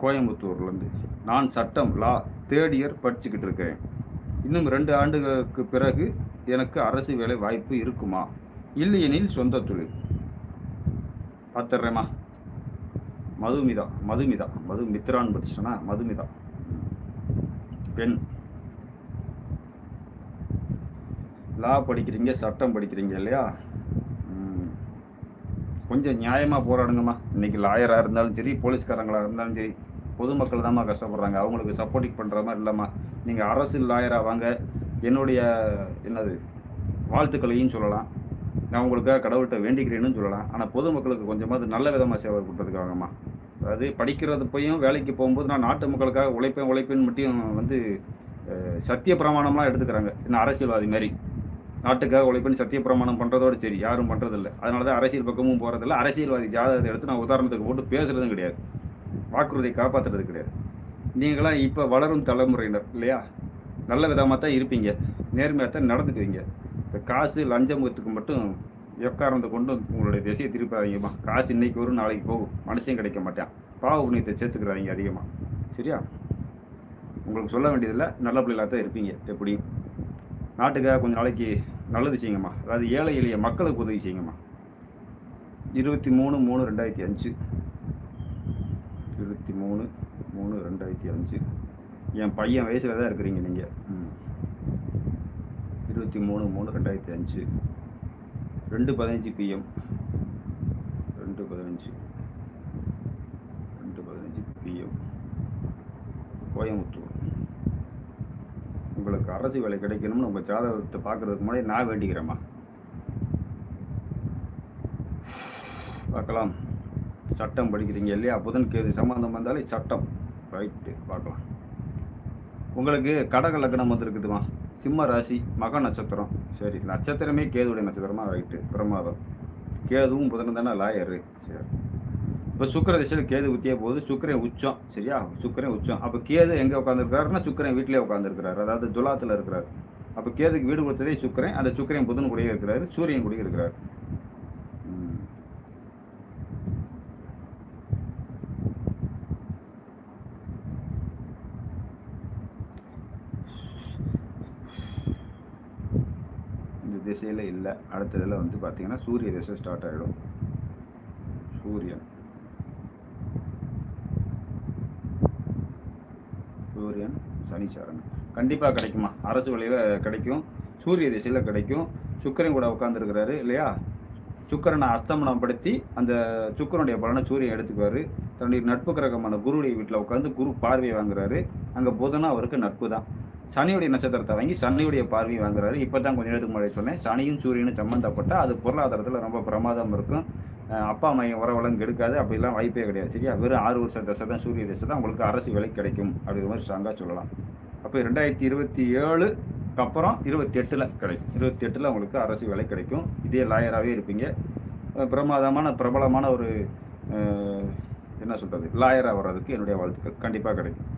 கோயம்புத்தூர்லேருந்து. நான் சட்டம் லா தேர்ட் இயர் படிச்சுக்கிட்டு இருக்கேன். இன்னும் ரெண்டு ஆண்டுகளுக்கு பிறகு எனக்கு அரசு வேலை வாய்ப்பு இருக்குமா? இல்லையெனில் சொந்த தொழில். பார்த்துட்றேம்மா மதுமிதா மதுமிதா மது மித்ரான்னு படிச்சிட்டனா? மதுமிதா. பெண். லா படிக்கிறீங்க சட்டம் படிக்கிறீங்க இல்லையா? கொஞ்சம் நியாயமாக போராடுங்கம்மா. இன்றைக்கி லாயராக இருந்தாலும் சரி போலீஸ்காரங்களாக இருந்தாலும் சரி பொதுமக்கள் தான்மா கஷ்டப்படுறாங்க. அவங்களுக்கு சப்போர்ட்டிங் பண்ணுற மாதிரி இல்லைம்மா. நீங்கள் அரசு லாயராக வாங்க. என்னுடைய என்னது வாழ்த்துக்களையும் சொல்லலாம். நான் உங்களுக்காக கடவுள்கிட்ட வேண்டிக்கிறேன்னு சொல்லலாம். ஆனால் பொதுமக்களுக்கு கொஞ்சமாவது நல்ல விதமாக சேவை கொடுத்ததுக்காகம்மா அதாவது படிக்கிறது போயும் வேலைக்கு போகும்போது நான் நாட்டு மக்களுக்காக உழைப்பேன் உழைப்பேன்னு மட்டும் வந்து சத்திய பிரமாணம்லாம் எடுத்துக்கிறாங்க. இன்னும் அரசியல்வாதி மாதிரி. நாட்டுக்காக உழைப்புன்னு சத்திய பிரமாணம் பண்ணுறதோடு சரி யாரும் பண்ணுறதில்ல அதனால தான் அரசியல் பக்கமும் போகிறதில்ல அரசியல்வாதி ஜாதகத்தை எடுத்து நான் உதாரணத்துக்கு போட்டு பேசுகிறதும் கிடையாது. வாக்குறுதியை காப்பாற்றுறது கிடையாது. நீங்களாம் இப்போ வளரும் தலைமுறையினர் இல்லையா? நல்ல விதமாக தான் இருப்பீங்க. நேர்மையாக தான் நடந்துக்குவீங்க இந்த காசு லஞ்சமுகத்துக்கு மட்டும் எக்காரணத்தை கொண்டு உங்களுடைய திசையை திருப்பாதீங்கம்மா காசு இன்னைக்கு வரும் நாளைக்கு போகும். மனுஷன் கிடைக்க மாட்டேன். பாவ புண்ணியத்தை சேர்த்துக்கிறாங்க அதிகமாக சரியா? உங்களுக்கு சொல்ல வேண்டியதில்லை. நல்ல பிள்ளைகளாக தான் இருப்பீங்க எப்படியும். நாட்டுக்காக கொஞ்சம் நாளைக்கு நல்லது செய்யுங்கம்மா. அதாவது ஏழை எளிய மக்களுக்கு உதவி செய்யுங்கம்மா. இருபத்தி மூணு மூணு ரெண்டாயிரத்தி அஞ்சு. இருபத்தி மூணு மூணு ரெண்டாயிரத்தி அஞ்சு. என் பையன் வயசில் தான் இருக்கிறீங்க நீங்கள் இருபத்தி மூணு மூணு ரெண்டாயிரத்தி அஞ்சு. ரெண்டு பதினஞ்சு பிஎம் ரெண்டு பதினஞ்சு. ரெண்டு பதினஞ்சு பிஎம் கோயம்புத்தூர். உங்களுக்கு அரசு வேலை கிடைக்கணும்னு உங்கள் ஜாதகத்தை பார்க்கறதுக்கு முன்னாடி நான் வேண்டிக்கிறேம்மா. பார்க்கலாம். சட்டம் படிக்கிறீங்க இல்லையா? புதன் கேது சம்மந்தம் வந்தாலே சட்டம். ரைட்டு பார்க்கலாம். உங்களுக்கு கடக லக்னம் வந்துருக்குதுமா? சிம்ம ராசி மக நட்சத்திரம். சரி நட்சத்திரமே கேதுடைய நட்சத்திரமா? ரைட்டு பிரமாதம். கேதுவும் புதன் தானே லாயரு சரி. இப்போ சுக்கர திசையில் கேது ஊற்றியே போது சுக்கரன் உச்சம் சரியா? சுக்கரன் உச்சம். அப்போ கேது எங்கே உட்காந்துருக்காருன்னா சுக்கரன் வீட்டிலே உட்காந்துருக்கிறாரு அதாவது துலாத்தில் இருக்கிறார். அப்போ கேதுக்கு வீடு கொடுத்ததே சுக்கரன் அந்த சுக்கரன் புதன் கூடயே இருக்கிறாரு சூரியன் கூடயே இருக்கிறார். இந்த திசையில் இல்லை. அடுத்ததில் வந்து பார்த்தீங்கன்னா சூரிய திசை ஸ்டார்ட் ஆகிடும் சூரியன். சூரியன் சனிச்சாரன் கண்டிப்பாக கிடைக்குமா? அரசு வழியில் கிடைக்கும். சூரிய திசையில் கிடைக்கும். சுக்கரன் கூட உட்காந்துருக்கிறாரு இல்லையா? சுக்கிரனை அஸ்தமனம் படுத்தி அந்த சுக்கிரனுடைய பலனை சூரியன் எடுத்துக்குவார். தன்னுடைய நட்பு கிரகமான குருவுடைய வீட்டில் உட்காந்து குரு பார்வையை வாங்குறாரு. அங்கே புதனும் அவருக்கு நட்பு தான். சனியுடைய நட்சத்திரத்தை வாங்கி சனியுடைய பார்வையை வாங்குறாரு. இப்போ தான் கொஞ்சம் நேரத்துக்கு முன்னாடி சொன்னேன். சனியும் சூரியனும் சம்மந்தப்பட்ட அது பொருளாதாரத்தில் ரொம்ப பிரமாதம் இருக்கும். அப்பா அம்மா உறவெல்லாம் கெடுக்காது அப்படிலாம் வாய்ப்பே கிடையாது. சரியா? வெறும் ஆறு வருஷ தசை தான் சூரிய தசை தான் உங்களுக்கு அரசு வேலை கிடைக்கும் அப்படிங்கிற மாதிரி ஸ்ட்ராங்காக சொல்லலாம். அப்போ ரெண்டாயிரத்தி இருபத்தி ஏழுக்கு அப்புறம் இருபத்தி எட்டில் கிடைக்கும். இருபத்தி எட்டில் உங்களுக்கு அரசு விலை கிடைக்கும். இதே லாயராகவே இருப்பீங்க. பிரமாதமான பிரபலமான ஒரு என்ன சொல்கிறது லாயராக வர்றதுக்கு என்னுடைய வாழ்த்துக்கள். கண்டிப்பாக கிடைக்கும்.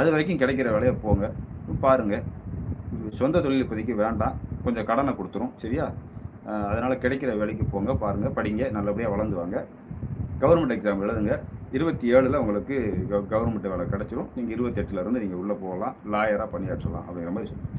அது வரைக்கும் கிடைக்கிற வேலையை போங்க. பாருங்கள் சொந்த தொழில் இப்போதைக்கு வேண்டாம். கொஞ்சம் கடனை கொடுத்துரும். சரியா? அதனால் கிடைக்கிற வேலைக்கு போங்க பாருங்கள் படிங்க நல்லபடியாக வளர்ந்து வாங்க. கவர்மெண்ட் எக்ஸாம் எழுதுங்க. இருபத்தி ஏழில் உங்களுக்கு கவர்மெண்ட் வேலை கிடச்சிரும். நீங்கள் இருபத்தெட்டுல இருந்து நீங்கள் உள்ளே போகலாம். லாயராக பணியாற்றலாம் அப்படிங்கிற மாதிரி சொல்லுங்கள் சரி.